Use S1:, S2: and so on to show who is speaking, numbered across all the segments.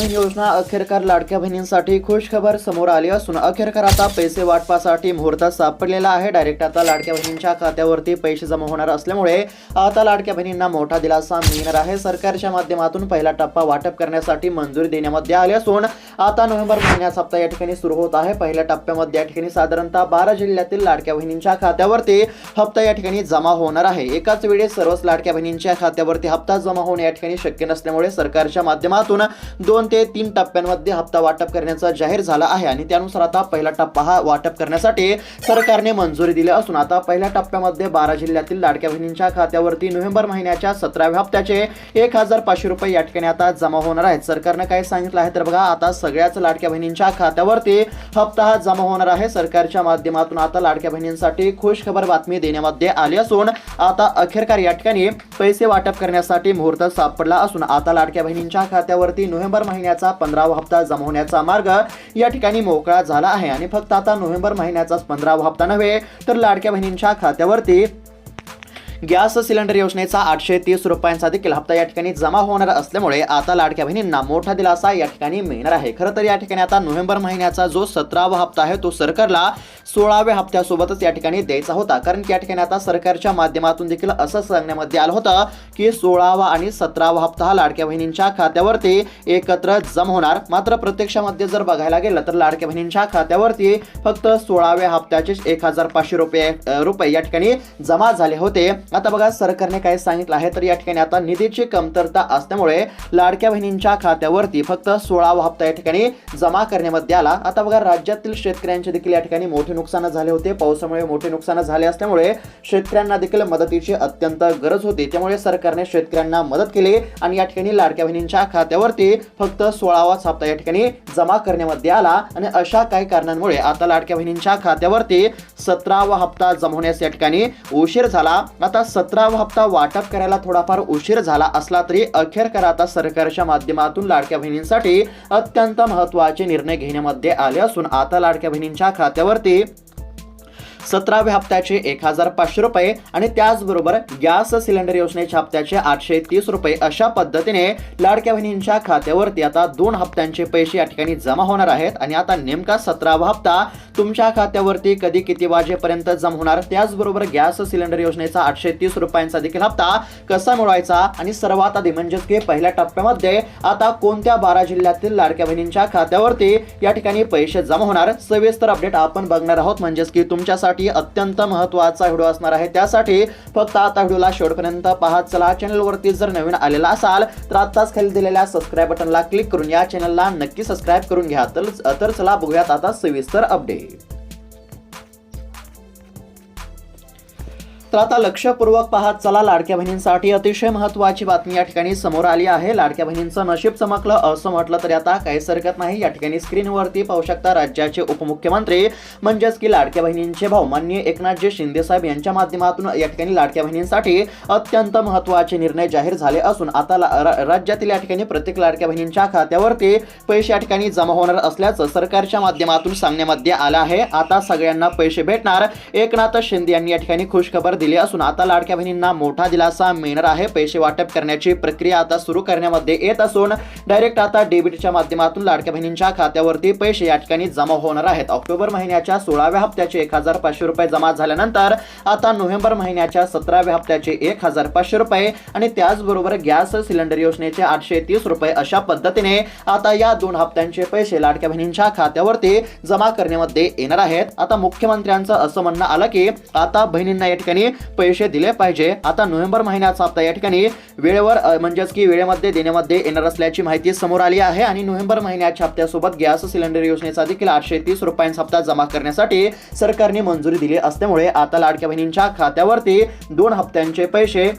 S1: बहीण योजना अखेरकार लाडक्या बहिणींसाठी खुश खबर समोर आली असून अखेरकार आता पैसे वाटपासाठी मुहूर्त सापडलेला आहे. डायरेक्ट आता लाडक्या बहिणींच्या खात्यावरती पैसे जमा होणार असल्यामुळे आता लाडक्या बहिणींना मोठा दिलासा मिळणार आहे. सरकारच्या माध्यमातून पहिला टप्पा वाटप करण्यासाठी मंजुरी देण्यामध्ये आली असून आता नोव्हेंबर महिन्याचा हप्ता या ठिकाणी सुरू होत आहे. पहिल्या टप्प्यामध्ये या ठिकाणी साधारणतः बारा जिल्ह्यातील लाडक्या बहिणींच्या खात्यावरती हप्ता या ठिकाणी जमा होणार आहे. एकाच वेळी सर्वच लाडक्या बहिणींच्या खात्यावरती हप्ता जमा होणे या ठिकाणी शक्य नसल्यामुळे सरकारच्या माध्यमातून दोन ते तीन टप्प्यांमध्ये हप्ता वाटप करण्याचा जाहीर झाला आहे आणि त्यानुसार आता पहिला टप्पा हा वाटप करण्यासाठी सरकारने मंजुरी दिली असून आता पहिल्या टप्प्यामध्ये बारा जिल्ह्यातील लाडक्या बहिणींच्या खात्यावरती नोव्हेंबर महिन्याच्या सतराव्या हप्त्याचे एक हजार पाचशे रुपये या ठिकाणी आता जमा होणार आहेत. सरकारनं काय सांगितलं आहे तर बघा आता सगळ्याच लाडक्या बहिणींच्या खात्यावरती हप्ता हा जमा होणार आहे. सरकारच्या माध्यमातून आता लाडक्या बहिणींसाठी खुश खबर बातमी देण्यामध्ये आली असून आता अखेरकार या ठिकाणी पैसे वाटप करण्यासाठी मुहूर्त सापडला असून आता लाडक्या बहिणींच्या खात्यावरती नोव्हेंबर महिन्याचा पंधरावा हप्ता जमा होण्याचा मार्ग या ठिकाणी मोकळा झाला आहे. आणि फक्त आता नोव्हेंबर महिन्याचाच पंधरावा हप्ता नव्हे तर लाडक्या बहिणींच्या खात्यावरती गॅस सिलेंडर योजनेचा आठशे तीस रुपयांचा देखील हप्ता या ठिकाणी जमा होणार असल्यामुळे आता लाडक्या बहिणींना मोठा दिलासा या ठिकाणी मिळणार आहे. खरं तर या ठिकाणी आता नोव्हेंबर महिन्याचा जो सतरावा हप्ता आहे तो सरकारला सोळाव्या हप्त्यासोबतच या ठिकाणी द्यायचा होता. कारण की या ठिकाणी आता सरकारच्या माध्यमातून देखील असं सांगण्यामध्ये आलं होतं की सोळावा आणि सतरावा हप्ता हा लाडक्या बहिणींच्या खात्यावरती एकत्र जमा होणार. मात्र प्रत्यक्षामध्ये जर बघायला गेलं तर लाडक्या बहिणींच्या खात्यावरती फक्त सोळाव्या हप्त्याचे एक हजार पाचशे रुपये रुपये या ठिकाणी जमा झाले होते. आता बघा सरकारने काय सांगितलं आहे तर या ठिकाणी आता निधीची कमतरता असल्यामुळे लाडक्या बहिणींच्या खात्यावरती फक्त सोळावा हप्ता या ठिकाणी जमा करण्यामध्ये आला. आता बघा राज्यातील शेतकऱ्यांचे देखील या ठिकाणी मोठे नुकसान झाले होते. पावसामुळे मोठे नुकसान झाले असल्यामुळे शेतकऱ्यांना देखील मदतीची अत्यंत गरज होती. त्यामुळे सरकारने शेतकऱ्यांना मदत केली आणि या ठिकाणी लाडक्या बहिणींच्या खात्यावरती फक्त सोळावाच हप्ता या ठिकाणी जमा करण्यामध्ये आला. आणि अशा काही कारणांमुळे आता लाडक्या बहिणींच्या खात्यावरती सतरावा हप्ता जमा होण्यास या ठिकाणी उशीर झाला. आता सतरावा हप्ता वाटप करायला थोडाफार उशीर झाला असला तरी अखेरकर आता सरकारच्या माध्यमातून लाडक्या बहिणींसाठी अत्यंत महत्त्वाचे निर्णय घेण्यामध्ये आले असून आता लाडक्या बहिणींच्या खात्यावरती सतराव्या हप्त्याचे एक हजार पाचशे रुपये आणि त्याचबरोबर गॅस सिलेंडर योजनेच्या हप्त्याचे आठशे तीस रुपये अशा पद्धतीने लाडक्या बहिणींच्या खात्यावरती आता दोन हप्त्यांचे पैसे या ठिकाणी जमा होणार आहेत. आणि आता नेमका सतरावा हप्ता तुमच्या खात्यावरती कधी किती वाजेपर्यंत जमा होणार? त्याचबरोबर गॅस सिलेंडर योजनेचा आठशे तीस रुपयांचा देखील हप्ता कसा मिळवायचा? आणि सर्वात आधी म्हणजेच की पहिल्या टप्प्यामध्ये आता कोणत्या बारा जिल्ह्यातील लाडक्या बहिणींच्या खात्यावरती या ठिकाणी पैसे जमा होणार? सविस्तर अपडेट आपण बघणार आहोत. म्हणजेच की तुमच्यासाठी अत्यंत महत्त्वाचा व्हिडिओ असणार आहे. त्यासाठी फक्त आता व्हिडिओला शेवटपर्यंत पाहत चला. चॅनलवरती जर नवीन आलेला असाल तर आत्ताच खाली दिलेल्या सबस्क्राईब बटनला क्लिक करून या चॅनलला नक्की सबस्क्राईब करून घ्या. तर तर चला बघूयात आता सविस्तर अपडेट तर आता लक्षपूर्वक पाहत चला लाडक्या बहिणींसाठी अतिशय महत्वाची बातमी या ठिकाणी समोर आली आहे. लाडक्या बहिणींचं नशीब चमकलं असं म्हटलं तरी आता काहीच हरकत नाही. या ठिकाणी स्क्रीनवरती पाहू शकता राज्याचे उपमुख्यमंत्री म्हणजेच की लाडक्या बहिणींचे भाऊ मान्य एकनाथजी शिंदे साहेब यांच्या माध्यमातून या ठिकाणी लाडक्या बहिणींसाठी अत्यंत महत्त्वाचे निर्णय जाहीर झाले असून आता ला- राज्यातील या ठिकाणी प्रत्येक लाडक्या बहिणींच्या खात्यावरती पैसे या ठिकाणी जमा होणार असल्याचं सरकारच्या माध्यमातून सांगण्यामध्ये आलं आहे. आता सगळ्यांना पैसे भेटणार. एकनाथ शिंदे यांनी या ठिकाणी खुशखबर दिले असून आता लाडक्या बहिणींना मोठा दिलासा मिळणार आहे. पैसे वाटप करण्याची प्रक्रिया आता सुरू करण्यामध्ये येत असून डायरेक्ट आता डेबिटच्या माध्यमातून लाडक्या बहिणींच्या खात्यावरती पैसे या ठिकाणी जमा होणार आहेत. ऑक्टोबर महिन्याच्या सोळाव्या हप्त्याचे एक हजार पाचशे रुपये जमा झाल्यानंतर आता नोव्हेंबर महिन्याच्या सतराव्या हप्त्याचे एक हजार पाचशे रुपये आणि त्याचबरोबर गॅस सिलेंडर योजनेचे आठशे तीस रुपये अशा पद्धतीने आता या दोन हप्त्यांचे पैसे लाडक्या बहिणींच्या खात्यावरती जमा करण्यामध्ये येणार आहेत. आता मुख्यमंत्र्यांचं असं म्हणणं आलं की आता बहिणींना या ठिकाणी पैसे दिले पाहिजे. आता नोव्हेंबर महिन्याचा हप्ता. या ठिकाणी वेळेवर म्हणजेच की वेळेमध्ये देण्यामध्ये येणार असल्याची माहिती समोर आली आहे. आणि नोव्हेंबर महिन्याच्या हप्त्यासोबत गॅस सिलेंडर योजनेचा देखील आठशे तीस रुपयांचा हप्ता जमा करण्यासाठी सरकारने मंजुरी दिली असल्यामुळे आता लाडक्या बहिणींच्या खात्यावरती दोन हप्त्यांचे पैसे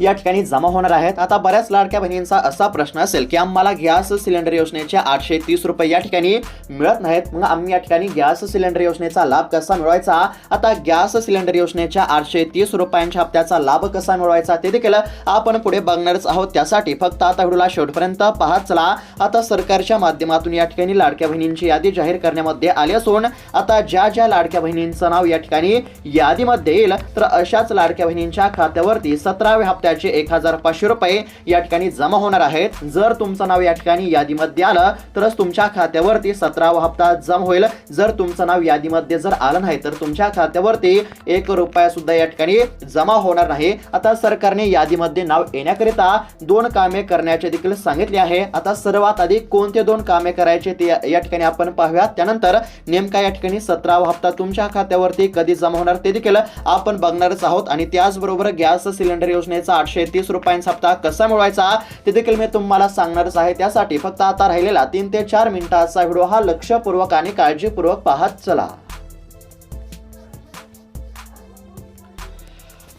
S1: या ठिकाणी जमा होणार आहेत. आता बऱ्याच लाडक्या बहिणींचा असा प्रश्न असेल की आम्हाला गॅस सिलेंडर योजनेचे आठशे तीस रुपये या ठिकाणी मिळत नाहीत. मग आम्ही या ठिकाणी गॅस सिलेंडर योजनेचा लाभ कसा मिळवायचा? आता गॅस सिलेंडर योजनेच्या आठशे तीस रुपयांच्या हप्त्याचा लाभ कसा मिळवायचा ते देखील आपण पुढे बघणारच आहोत. त्यासाठी फक्त आता व्हिडिओला शेवटपर्यंत पाहत चला. आता सरकारच्या माध्यमातून या ठिकाणी लाडक्या बहिणींची यादी जाहीर करण्यामध्ये आली असून आता ज्या ज्या लाडक्या बहिणींचं नाव या ठिकाणी यादीमध्ये येईल तर अशाच लाडक्या बहिणींच्या खात्यावरती सतराव्या हप्त्या त्याचे एक हजार पाचशे रुपये या ठिकाणी जमा होणार आहेत. जर तुमचं नाव या ठिकाणी यादीमध्ये आलं तरच तुमच्या खात्यावरती सतरावा हप्ता जमा होईल. जर तुमचं नाव यादीमध्ये जर आलं नाही तर तुमच्या खात्यावरती एक रुपया सुद्धा या ठिकाणी जमा होणार नाही. आता सरकारने यादीमध्ये नाव येण्याकरिता दोन कामे करण्याचे देखील सांगितले आहे. आता सर्वात आधी कोणते दोन कामे करायचे ते या- या ठिकाणी आपण पाहूया त्यानंतर नेमका या ठिकाणी सतरावा हप्ता तुमच्या खात्यावरती कधी जमा होणार ते देखील आपण बघणारच आहोत. आणि त्याचबरोबर गॅस सिलेंडर योजनेचा आठशे तीस रुपयांचा हप्ता कसा मिळवायचा ते देखील मी तुम्हाला सांगणारच आहे. त्यासाठी फक्त आता राहिलेला तीन ते चार मिनिटाचा व्हिडिओ हा लक्षपूर्वक आणि काळजीपूर्वक पाहत चला.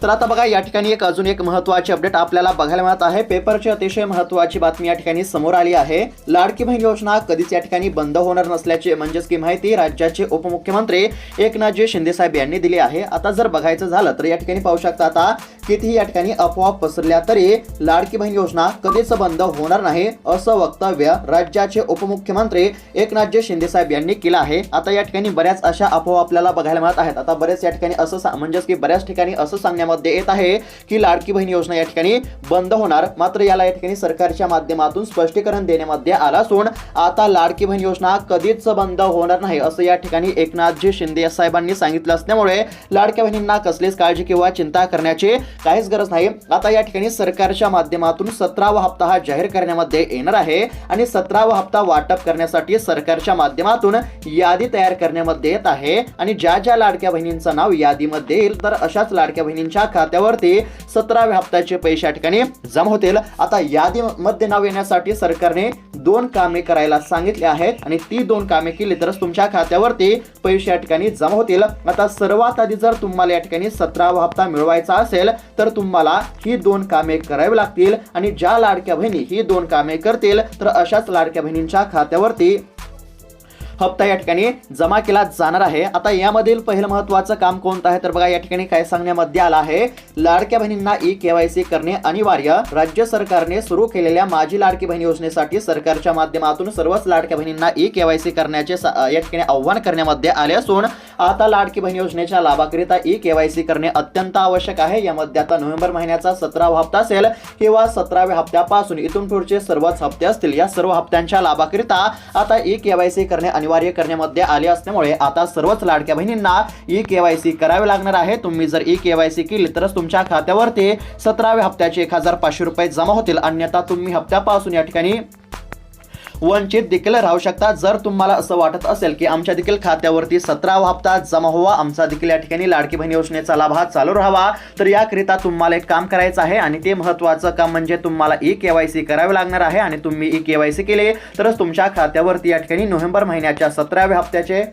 S1: तर आता बघा या ठिकाणी एक अजून एक महत्वाची अपडेट आपल्याला बघायला मिळत आहे. पेपरची अतिशय महत्वाची बातमी या ठिकाणी समोर आली आहे. लाडकी बहीण योजना कधीच या ठिकाणी बंद होणार नसल्याची म्हणजेच की माहिती राज्याचे उपमुख्यमंत्री एकनाथजी शिंदेसाहेब यांनी दिली आहे. आता जर बघायचं झालं तर या ठिकाणी पाहू शकता आता कितीही या ठिकाणी अफवा पसरल्या तरी लाडकी बहीण योजना कधीच बंद होणार नाही असं वक्तव्य राज्याचे उपमुख्यमंत्री एकनाथजी शिंदे साहेब यांनी केलं आहे. आता या ठिकाणी बऱ्याच अशा अफवा आपल्याला बघायला मिळत आहेत. आता बरेच या ठिकाणी असं सा- म्हणजेच की बऱ्याच ठिकाणी असं सांगण्यामध्ये येत आहे की लाडकी बहीण योजना या ठिकाणी बंद होणार. मात्र याला या ठिकाणी सरकारच्या माध्यमातून स्पष्टीकरण देण्यामध्ये आला असून आता लाडकी बहीण योजना कधीच बंद होणार नाही असं या ठिकाणी एकनाथजी शिंदे साहेबांनी सांगितलं असल्यामुळे लाडक्या बहिणींना कसलीच काळजी किंवा चिंता करण्याची काहीच गरज नाही. आता या ठिकाणी सरकारच्या माध्यमातून सतरावा हप्ता हा जाहीर करण्यामध्ये येणार आहे आणि सतरावा हप्ता वाटप करण्यासाठी सरकारच्या माध्यमातून यादी तयार करण्यामध्ये येत आहे. आणि ज्या ज्या लाडक्या बहिणींचं नाव यादीमध्ये येईल तर अशाच लाडक्या बहिणींच्या खात्यावरती सतराव्या हप्त्याचे पैसे या ठिकाणी जमा होतील. आता यादीमध्ये नाव येण्यासाठी सरकारने दोन कामे करायला सांगितले आहेत आणि ती दोन कामे केली तरच तुमच्या खात्यावरती पैसे या ठिकाणी जमा होतील. आता सर्वात आधी जर तुम्हाला या ठिकाणी सतरावा हप्ता मिळवायचा असेल तर तुम्हाला ही दोन कामे करावी लागतील आणि ज्या लाडक्या बहिणी ही दोन कामे करतील तर अशाच लाडक्या बहिणींच्या खात्यावरती हप्ता या ठिकाणी जमा केला जाणार आहे. आता यामधील पहिलं महत्वाचं काम कोणतं आहे? तर बघा या ठिकाणी काय सांगण्यामध्ये आलं आहे. लाडक्या बहिणींना ई केवायसी करणे अनिवार्य. राज्य सरकारने सुरू केलेल्या माझी लाडकी बहीण योजनेसाठी सरकारच्या माध्यमातून सर्वच लाडक्या बहिणींना ई केवायसी करण्याचे या ठिकाणी आव्हान करण्यामध्ये आले असून आता लाडकी बहीण योजनेच्या लाभाकरिता ई केवायसी करणे अत्यंत आवश्यक आहे. यामध्ये आता नोव्हेंबर महिन्याचा सतरावा हप्ता असेल किंवा सतराव्या हप्त्यापासून इथून पुढचे सर्वच हप्ते असतील. या सर्व हप्त्यांच्या लाभाकरिता आता ई केवायसी करणे अनिवार्य करण्यामध्ये आले असल्यामुळे आता सर्वच लाडक्या बहिणींना ई केवायसी करावे लागणार आहे. तुम्ही जर ई केवायसी केली तरच तुमच्या खात्यावरती सतराव्या हप्त्याचे एक हजार पाचशे रुपये जमा होतील. अन्यथा तुम्ही हप्त्यापासून या ठिकाणी वंचित देखील राहू शकता जर तुम्हाला असं वाटत असेल की आमच्या देखील खात्यावरती सतरावा हप्ता जमा व्हावा आमचा देखील या ठिकाणी लाडकी बहीण योजनेचा लाभ हा चालू राहावा तर याकरिता तुम्हाला एक काम करायचं आहे आणि ते महत्वाचं काम म्हणजे तुम्हाला ई केवायसी करावे लागणार आहे आणि तुम्ही ई केवायसी केले तरच तुमच्या खात्यावरती या ठिकाणी नोव्हेंबर महिन्याच्या सतराव्या हप्त्याचे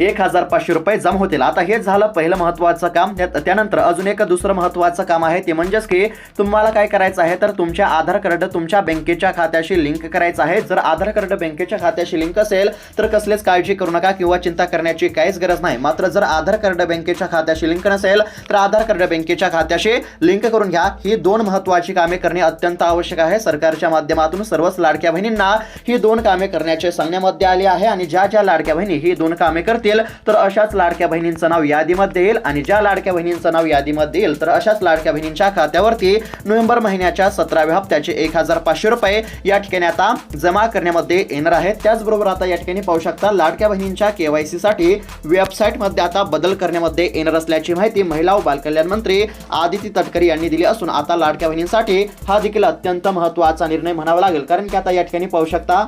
S1: एक हजार पाचशे रुपये जमा होतील. आता हे झालं पहिलं महत्वाचं काम. त्यानंतर अजून एक दुसरं महत्वाचं काम आहे. ते म्हणजेच की तुम्हाला काय करायचं आहे तर तुमच्या आधार कार्ड तुमच्या बँकेच्या खात्याशी लिंक करायचं आहे. जर आधार कार्ड बँकेच्या खात्याशी लिंक असेल तर कसलेच काळजी करू नका किंवा चिंता करण्याची काहीच गरज नाही. मात्र जर आधार कार्ड बँकेच्या खात्याशी लिंक नसेल तर आधार कार्ड बँकेच्या खात्याशी लिंक करून घ्या. ही दोन महत्वाची कामे करणे अत्यंत आवश्यक आहे. सरकारच्या माध्यमातून सर्वच लाडक्या बहिणींना ही दोन कामे करण्याचे सांगण्यामध्ये आले आहे आणि ज्या ज्या लाडक्या बहिणी ही दोन कामे करतील तर अशाच लाडक्या बहिणींचं नाव यादीमध्ये येईल आणि ज्या लाडक्या बहिणींचं नाव यादीमध्ये येईल तर अशाच लाडक्या बहिणींच्या खात्यावरती नोव्हेंबर महिन्याच्या सतराव्या हप्त्याचे एक हजार पाचशे रुपये या ठिकाणी आता जमा करण्यामध्ये येणार आहेत. त्याचबरोबर आता या ठिकाणी पाहू शकता लाडक्या बहिणींच्या केवायसी साठी वेबसाईटमध्ये आता बदल करण्यामध्ये येणार असल्याची माहिती महिला व बालकल्याण मंत्री आदिती तटकरे यांनी दिली असून आता लाडक्या बहिणींसाठी हा देखील अत्यंत महत्त्वाचा निर्णय म्हणावा लागेल. कारण की आता या ठिकाणी पाहू शकता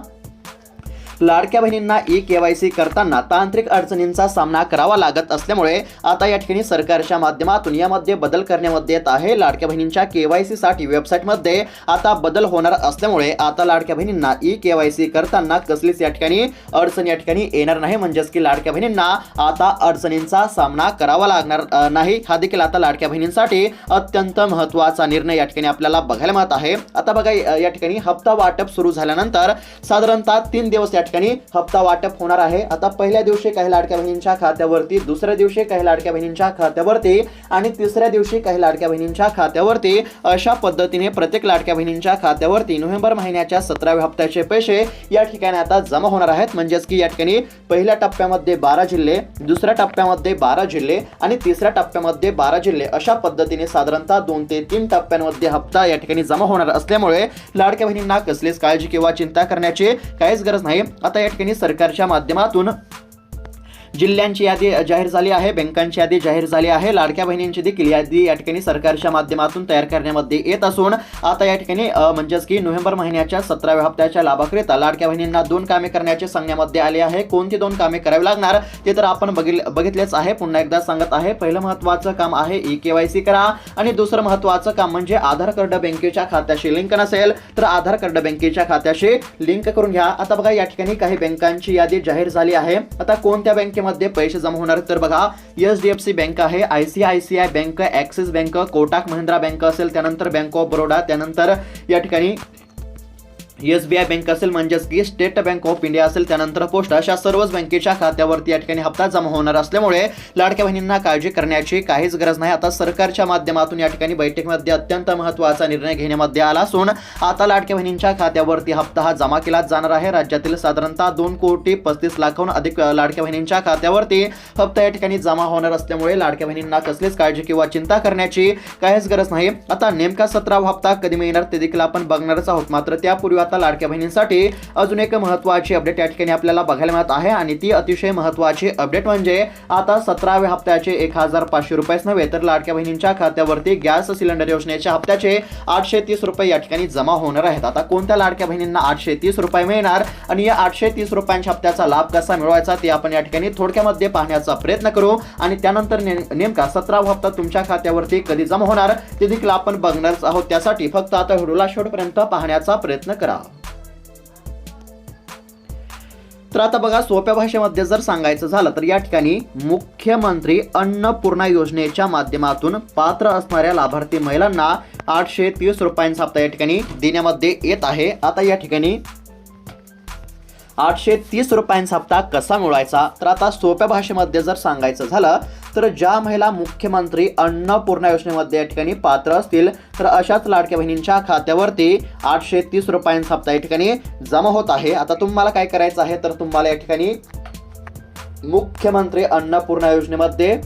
S1: लाडक्या बहिणींना ई केवायसी करताना तांत्रिक अडचणींचा सामना करावा लागत असल्यामुळे आता या ठिकाणी सरकारच्या माध्यमातून यामध्ये बदल करण्यामध्ये येत आहे. लाडक्या बहिणींच्या केवायसी साठी वेबसाईटमध्ये आता बदल होणार असल्यामुळे आता लाडक्या बहिणींना ई केवायसी करताना कसलीच या ठिकाणी अडचण या ठिकाणी येणार नाही. म्हणजेच की लाडक्या बहिणींना आता अडचणींचा सामना करावा लागणार नाही. हा देखील आता लाडक्या बहिणींसाठी अत्यंत महत्त्वाचा निर्णय या ठिकाणी आपल्याला बघायला मिळत आहे. आता बघा या या ठिकाणी हप्ता वाटप सुरू झाल्यानंतर साधारणतः तीन दिवस या ठिकाणी ठिकाणी हप्ता वाटप होणार आहे. आता पहिल्या दिवशी काही लाडक्या बहिणींच्या खात्यावरती दुसऱ्या दिवशी काही लाडक्या बहिणींच्या खात्यावरती आणि तिसऱ्या दिवशी काही लाडक्या बहिणींच्या खात्यावरती अशा पद्धतीने प्रत्येक लाडक्या बहिणींच्या खात्यावरती नोव्हेंबर महिन्याच्या सतराव्या हप्त्याचे पैसे या ठिकाणी आता जमा होणार आहेत. म्हणजेच की या ठिकाणी पहिल्या टप्प्यामध्ये बारा जिल्हे दुसऱ्या टप्प्यामध्ये बारा जिल्हे आणि तिसऱ्या टप्प्यामध्ये बारा जिल्हे अशा पद्धतीने साधारणतः दोन ते तीन टप्प्यांमध्ये हप्ता या ठिकाणी जमा होणार असल्यामुळे लाडक्या बहिणींना कसलीच काळजी किंवा चिंता करण्याची काहीच गरज नाही. आता या ठिकाणी सरकारच्या माध्यमातून जिल्ह्यांची यादी जाहीर झाली आहे बँकांची यादी जाहीर झाली आहे. लाडक्या बहिणींची देखील यादी या ठिकाणी सरकारच्या माध्यमातून तयार करण्यामध्ये येत असून आता या ठिकाणी म्हणजेच की नोव्हेंबर महिन्याच्या सतराव्या हप्त्याच्या लाभाकरिता लाडक्या बहिणींना दोन कामे करण्याचे सांगण्यामध्ये आले आहे. कोणती दोन कामे करावी लागणार ते तर आपण बघिल बघितलेच आहे. पुन्हा एकदा सांगत आहे पहिलं महत्वाचं काम आहे ई केवायसी करा आणि दुसरं महत्वाचं काम म्हणजे आधार कार्ड बँकेच्या खात्याशी लिंक नसेल तर आधार कार्ड बँकेच्या खात्याशी लिंक करून घ्या. आता बघा या ठिकाणी काही बँकांची यादी जाहीर झाली आहे. आता कोणत्या बँके बँकेमध्ये पैसे जमा होणार तर बघा H D F C bank आहे I C I C I bank Axis bank Kotak Mahindra bank असेल त्यानंतर बँक ऑफ बरोडा त्यानंतर या ठिकाणी एस बी आय बँक असेल म्हणजेच की स्टेट बँक ऑफ इंडिया असेल त्यानंतर पोस्ट अशा सर्वच बँकेच्या खात्यावरती या ठिकाणी हप्ता जमा होणार असल्यामुळे लाडक्या बहिणींना काळजी करण्याची काहीच गरज नाही. आता सरकारच्या माध्यमातून या ठिकाणी बैठकीमध्ये अत्यंत महत्त्वाचा निर्णय घेण्यामध्ये आला असून आता लाडक्या बहिणींच्या खात्यावरती हप्ता हा जमा केला जाणार आहे. राज्यातील साधारणतः दोन कोटी पस्तीस लाखाहून अधिक लाडक्या बहिणींच्या खात्यावरती हप्ता या ठिकाणी जमा होणार असल्यामुळे लाडक्या बहिणींना कसलीच काळजी किंवा चिंता करण्याची काहीच गरज नाही. आता नेमका सतरावा हप्ता कधी मिळणार ते देखील आपण बघणारच आहोत. मात्र त्यापूर्वी आता लाडक्या बहिणींसाठी अजून एक महत्त्वाची अपडेट या ठिकाणी आपल्याला बघायला मिळत आहे आणि ती अतिशय महत्त्वाची अपडेट म्हणजे आता सतराव्या हप्त्याचे एक हजार पाचशे रुपयेच नव्हे तर लाडक्या बहिणींच्या खात्यावरती गॅस सिलेंडर योजनेच्या हप्त्याचे आठशे तीस रुपये या ठिकाणी जमा होणार आहेत. आता कोणत्या लाडक्या बहिणींना आठशे तीस रुपये मिळणार आणि या आठशे तीस रुपयांच्या हप्त्याचा लाभ कसा मिळवायचा ते आपण या ठिकाणी थोडक्यामध्ये पाहण्याचा प्रयत्न करू आणि त्यानंतर नेमका सतरावा हप्ता तुमच्या खात्यावरती कधी जमा होणार ते देखील आपण बघणारच आहोत. त्यासाठी फक्त आता व्हिडिओला शेवटपर्यंत पाहण्याचा प्रयत्न करा. तर आता बघा सोप्या भाषेमध्ये जर सांगायचं झालं तर या ठिकाणी मुख्यमंत्री अन्नपूर्णा योजनेच्या माध्यमातून पात्र असणाऱ्या लाभार्थी महिलांना आठशे तीस रुपयांचा हप्ता या ठिकाणी देण्यामध्ये येत आहे. आता या ठिकाणी आठशे तीस रुपयांचा हप्ता कसा मिळवायचा? तर आता सोप्या भाषेमध्ये जर सांगायचं झालं तर ज्या महिला मुख्यमंत्री अन्नपूर्णा योजनेमध्ये या ठिकाणी पात्र असतील तर अशाच लाडक्या बहिणींच्या खात्यावरती आठशे तीस रुपयांचा हप्ता या ठिकाणी जमा होत आहे. आता तुम्हाला काय करायचं आहे? तर तुम्हाला या ठिकाणी मुख्यमंत्री अन्नपूर्णा योजनेमध्ये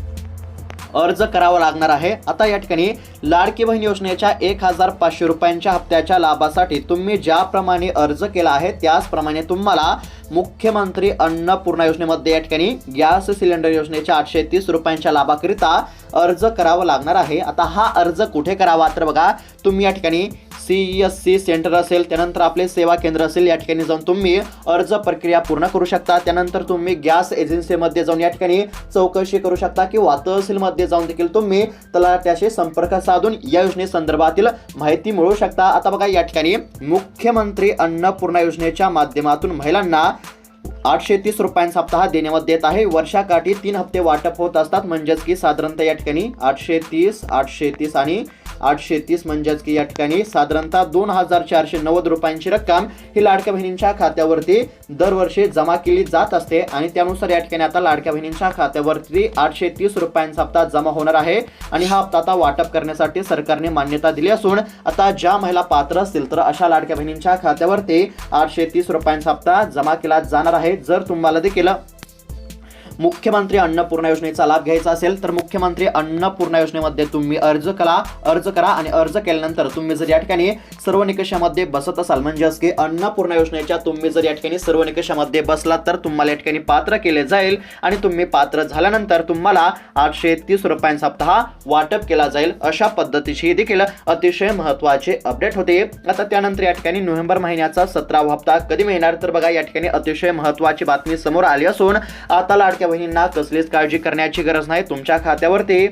S1: अर्ज करावा लागणार आहे. आता या ठिकाणी लाडकी बहीण योजनेच्या एक हजार पाचशे रुपयांच्या हप्त्याच्या लाभासाठी तुम्ही ज्याप्रमाणे अर्ज केला आहे त्याचप्रमाणे तुम्हाला मुख्यमंत्री अन्नपूर्णा योजनेमध्ये या ठिकाणी गॅस सिलेंडर योजनेच्या आठशे तीस रुपयांच्या लाभाकरिता अर्ज करावा लागणार आहे. आता हा अर्ज कुठे करावा? तर बघा तुम्ही या ठिकाणी सी एस सी सेंटर असेल त्यानंतर आपले सेवा केंद्र असेल या ठिकाणी जाऊन तुम्ही अर्ज प्रक्रिया पूर्ण करू शकता. त्यानंतर तुम्ही गॅस एजन्सीमध्ये जाऊन या ठिकाणी चौकशी करू शकता किंवा तहसीलमध्ये जाऊन देखील तुम्ही तलाट्याशी संपर्क साधून या योजनेसंदर्भातील माहिती मिळवू शकता. आता बघा या ठिकाणी मुख्यमंत्री अन्नपूर्णा योजनेच्या माध्यमातून महिलांना आठशे तीस रुपयांचा हप्ता हा देण्यामध्ये देत आहे. वर्षाकाठी तीन हप्ते वाटप होत असतात. म्हणजेच की साधारणतः या ठिकाणी आठशे तीस आठशे तीस आणि आठशे तीस म्हणजेच की या ठिकाणी साधारणतः दोन हजार चारशे नव्वद रुपयांची रक्कम ही लाडक्या बहिणींच्या खात्यावरती दरवर्षी जमा केली जात असते आणि त्यानुसार या ठिकाणी आता लाडक्या बहिणींच्या खात्यावरती आठशे तीस रुपयांचा हप्ता जमा होणार आहे आणि हा हप्ता आता वाटप करण्यासाठी सरकारने मान्यता दिली असून आता ज्या महिला पात्र असतील तर अशा लाडक्या बहिणींच्या खात्यावरती आठशे तीस रुपयांचा हप्ता जमा केला जाणार आहे जर तुम्हाला देखील मुख्यमंत्री अन्नपूर्णा योजनेचा लाभ घ्यायचा असेल तर मुख्यमंत्री अन्नपूर्णा योजनेमध्ये तुम्ही अर्ज करा अर्ज करा आणि अर्ज केल्यानंतर तुम्ही जर या ठिकाणी सर्व निकषामध्ये बसत असाल म्हणजेच की अन्नपूर्णा योजनेच्या तुम्ही जर या ठिकाणी सर्व निकषामध्ये बसलात तर तुम्हाला या ठिकाणी पात्र केले जाईल आणि तुम्ही पात्र झाल्यानंतर तुम्हाला आठशे तीस रुपयांचा हप्ता वाटप केला जाईल. अशा पद्धतीची देखील अतिशय महत्त्वाचे अपडेट होते. आता त्यानंतर या ठिकाणी नोव्हेंबर महिन्याचा सतरावा हप्ता कधी मिळणार? तर बघा या ठिकाणी अतिशय महत्वाची बातमी समोर आली असून आता लाडक्या बहिणींना कसलीच काळजी करण्याची गरज नाही. तुमच्या खात्यावरती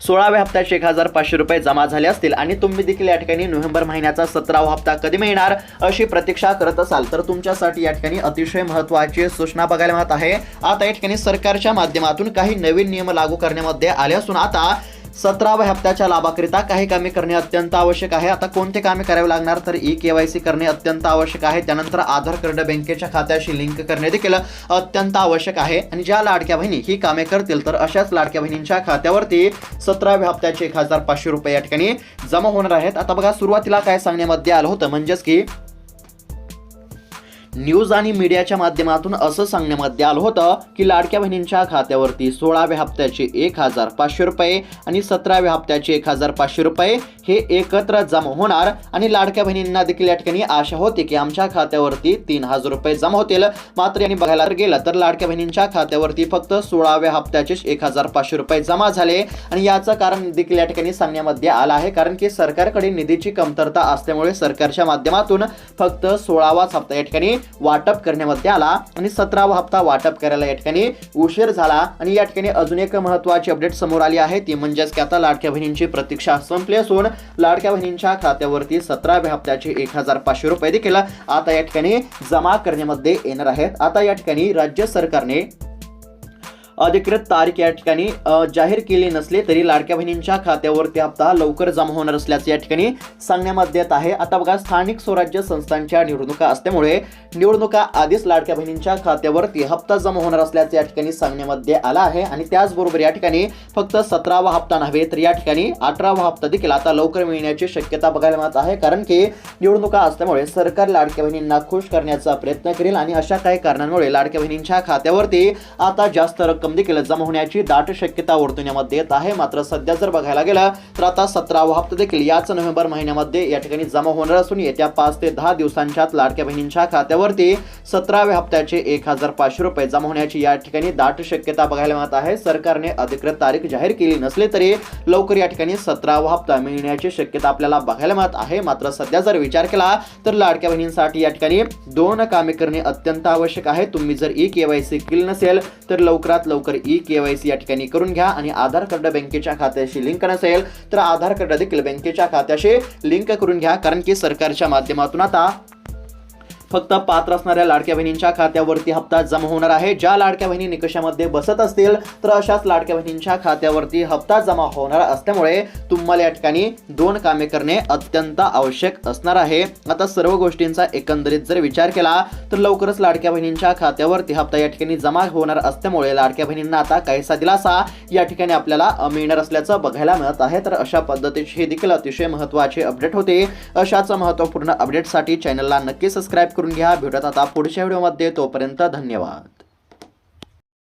S1: सोळाव्या हप्त्याचे एक हजार पाचशे रुपये जमा झाले असतील आणि तुम्ही देखील या ठिकाणी नोव्हेंबर महिन्याचा सतरावा हप्ता कधी मिळणार अशी प्रतीक्षा करत असाल तर तुमच्यासाठी या ठिकाणी अतिशय महत्त्वाची सूचना बघायला मिळत आहे. आता या ठिकाणी सरकारच्या माध्यमातून काही नवीन नियम लागू करण्यामध्ये आले असून आता सतराव्या हप्त्याच्या लाभाकरिता काही कामे करणे अत्यंत आवश्यक आहे. आता कोणते कामे करावे लागणार? तर ई केवायसी करणे अत्यंत आवश्यक आहे. त्यानंतर आधार कार्ड बँकेच्या खात्याशी लिंक करणे देखील अत्यंत आवश्यक आहे. आणि ज्या लाडक्या बहिणी ही कामे करतील तर अशाच लाडक्या बहिणींच्या खात्यावरती सतराव्या हप्त्याचे एक हजार पाचशे रुपये या ठिकाणी जमा होणार आहेत. आता बघा सुरुवातीला काय सांगण्यामध्ये आलं होतं? म्हणजेच की न्यूज आणि मीडियाच्या माध्यमातून असं सांगण्यामध्ये आलं होतं की लाडक्या बहिणींच्या खात्यावरती सोळाव्या हप्त्याचे एक हजार पाचशे रुपये आणि सतराव्या हप्त्याचे एक हजार पाचशे रुपये हे एकत्र जमा होणार. आणि लाडक्या बहिणींना देखील या ठिकाणी आशा होती की आमच्या खात्यावरती तीन हजार रुपये जमा होतील. मात्र यांनी बघायला गेलं तर लाडक्या बहिणींच्या खात्यावरती फक्त सोळाव्या हप्त्याचे एक हजार पाचशे रुपये जमा झाले. आणि याचं कारण देखील या ठिकाणी सांगण्यामध्ये आलं आहे. कारण की सरकारकडे निधीची कमतरता असल्यामुळे सरकारच्या माध्यमातून फक्त सोळावाच हप्ता या ठिकाणी वाटप करण्यामध्ये आला आणि सतरावा हप्ता वाटप करायला या ठिकाणी उशीर झाला. आणि या ठिकाणी अजून एक महत्वाची अपडेट समोर आली आहे. ती म्हणजेच की आता लाडक्या बहिणींची प्रतीक्षा संपली असून लाडक्या बहिणींच्या खात्यावरती सतराव्या हप्त्याचे एक हजार पाचशे रुपये देखील आता या ठिकाणी जमा करण्यामध्ये येणार आहेत. आता या ठिकाणी राज्य सरकारने अधिकृत तारीख या ठिकाणी जाहीर केली नसली तरी लाडक्या बहिणींच्या खात्यावरती हप्ता लवकर जमा होणार असल्याचं या ठिकाणी सांगण्यामध्ये येत आहे. आता बघा स्थानिक स्वराज्य संस्थांच्या निवडणुका असल्यामुळे निवडणुका आधीच लाडक्या बहिणींच्या खात्यावरती हप्ता जमा होणार असल्याचं या ठिकाणी सांगण्यामध्ये आला आहे. आणि त्याचबरोबर या ठिकाणी फक्त सतरावा हप्ता नव्हे तर या ठिकाणी अठरावा हप्ता देखील आता लवकर मिळण्याची शक्यता बघायला मिळत आहे. कारण की निवडणुका असल्यामुळे सरकार लाडक्या बहिणींना खुश करण्याचा प्रयत्न करेल आणि अशा काही कारणांमुळे लाडक्या बहिणींच्या खात्यावरती आता जास्त रक्कम देखील जमा होण्याची दाट शक्यता वर्तवण्यामध्ये येत आहे. मात्र सध्या जर बघायला गेलं तर आता सतरावा हप्ता देखील याच नोव्हेंबर महिन्यामध्ये या ठिकाणी जमा होणार असून येत्या पाच ते दहा दिवसांच्या लाडक्या बहिणींच्या खात्यावरती सतराव्या हप्त्याचे एक हजार पाचशे रुपये जमा होण्याची या ठिकाणी दाट शक्यता बघायला मिळत आहे. सरकारने अधिकृत तारीख जाहीर केली नसली तरी लवकर या ठिकाणी सतरावा हप्ता मिळण्याची शक्यता आपल्याला बघायला मिळत आहे. मात्र सध्या जर विचार केला तर लाडक्या बहिणींसाठी या ठिकाणी दोन कामे करणे अत्यंत आवश्यक आहे. तुम्ही जर ई केवायसी केली नसेल तर लवकरात लवकर ई केवायसी या ठिकाणी करून घ्या आणि आधार कार्ड बँकेच्या खात्याशी लिंक नसेल तर आधार कार्ड देखील बँकेच्या खात्याशी लिंक करून घ्या कारण की सरकारच्या माध्यमातून आता फक्त पात्र असणाऱ्या लाडक्या बहिणींच्या खात्यावरती हप्ता जमा होणार आहे. ज्या लाडक्या बहिणी निकषामध्ये बसत असतील तर अशाच लाडक्या बहिणींच्या खात्यावरती हप्ता जमा होणार असल्यामुळे तुम्हाला या ठिकाणी दोन कामे करणे अत्यंत आवश्यक असणार आहे. आता सर्व गोष्टींचा एकंदरीत जर विचार केला तर लवकरच लाडक्या बहिणींच्या खात्यावरती हप्ता या ठिकाणी जमा होणार असल्यामुळे लाडक्या बहिणींना आता काहीसा दिलासा या ठिकाणी आपल्याला मिळणार असल्याचं बघायला मिळत आहे. तर अशा पद्धतीचे हे देखील अतिशय महत्त्वाचे अपडेट होते. अशाच महत्त्वपूर्ण अपडेटसाठी चॅनलला नक्की सबस्क्राईब करून घ्या. भेटत आता पुढच्या व्हिडिओमध्ये. तोपर्यंत धन्यवाद.